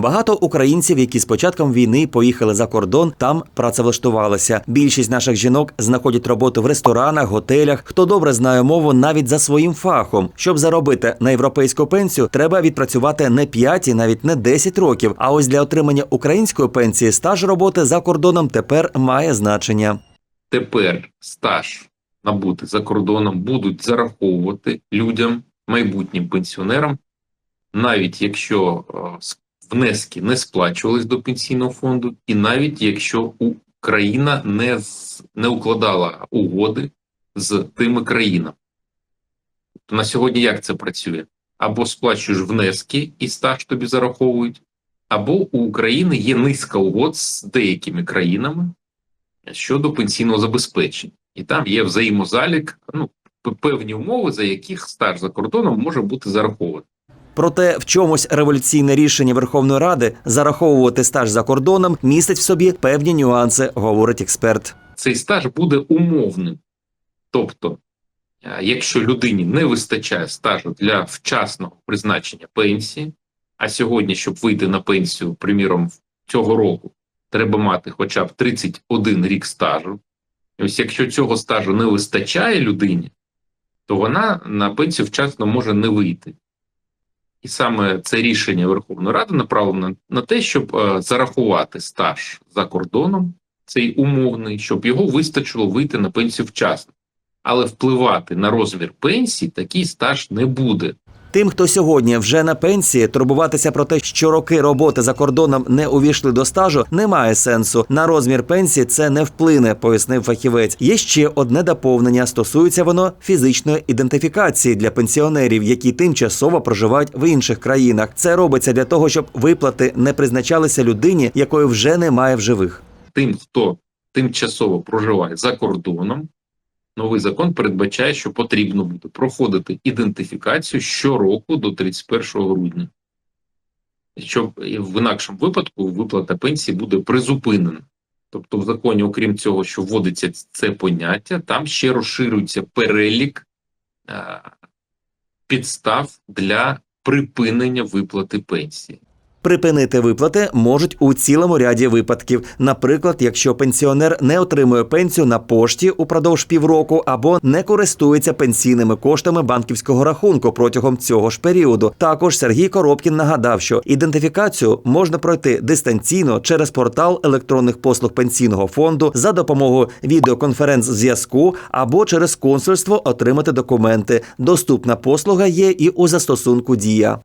Багато українців, які з початком війни поїхали за кордон, там працевлаштувалися. Більшість наших жінок знаходять роботу в ресторанах, готелях. Хто добре знає мову навіть за своїм фахом. Щоб заробити на європейську пенсію, треба відпрацювати не 5 і навіть не 10 років. А ось для отримання української пенсії стаж роботи за кордоном тепер має значення. тепер стаж набути за кордоном будуть зараховувати людям, майбутнім пенсіонерам, навіть якщо е, внески не сплачувались до пенсійного фонду, і навіть якщо Україна не, з- не укладала угоди з тими країнами. То на сьогодні як це працює? Або сплачуєш внески і стаж тобі зараховують, або у України є низка угод з деякими країнами, щодо пенсійного забезпечення, і там є взаємозалік, ну певні умови, за яких стаж за кордоном може бути зарахований. Проте в чомусь революційне рішення Верховної Ради зараховувати стаж за кордоном містить в собі певні нюанси, говорить експерт. Цей стаж буде умовним. Тобто, е, якщо людині не вистачає стажу для вчасного призначення пенсії, а сьогодні, щоб вийти на пенсію, приміром, цього року, треба мати хоча б 31 рік стажу. І ось якщо цього стажу не вистачає людині, то вона на пенсію вчасно може не вийти. І саме це рішення Верховної Ради направлено на те, щоб е, зарахувати стаж за кордоном, цей умовний, щоб його вистачило вийти на пенсію вчасно. Але впливати на розмір пенсії такий стаж не буде. Тим, хто сьогодні вже на пенсії, турбуватися про те, що роки роботи за кордоном не увійшли до стажу, немає сенсу. На розмір пенсії це не вплине, пояснив фахівець. Є ще одне доповнення. Стосується воно фізичної ідентифікації для пенсіонерів, які тимчасово проживають в інших країнах. Це робиться для того, щоб виплати не призначалися людині, якої вже немає в живих. Тим, хто тимчасово проживає за кордоном, новий закон передбачає, що потрібно буде проходити ідентифікацію щороку до 31 грудня. Щоб в інакшому випадку виплата пенсії буде призупинена. Тобто, в законі, окрім цього, що вводиться це поняття, там ще розширюється перелік е, підстав для припинення виплати пенсії. Припинити виплати можуть у цілому ряді випадків. Наприклад, якщо пенсіонер не отримує пенсію на пошті упродовж півроку або не користується пенсійними коштами банківського рахунку протягом цього ж періоду. Також Сергій Коробкін нагадав, що ідентифікацію можна пройти дистанційно через портал електронних послуг пенсійного фонду за допомогою відеоконференц-зв'язку або через консульство отримати документи. Доступна послуга є і у застосунку Дія.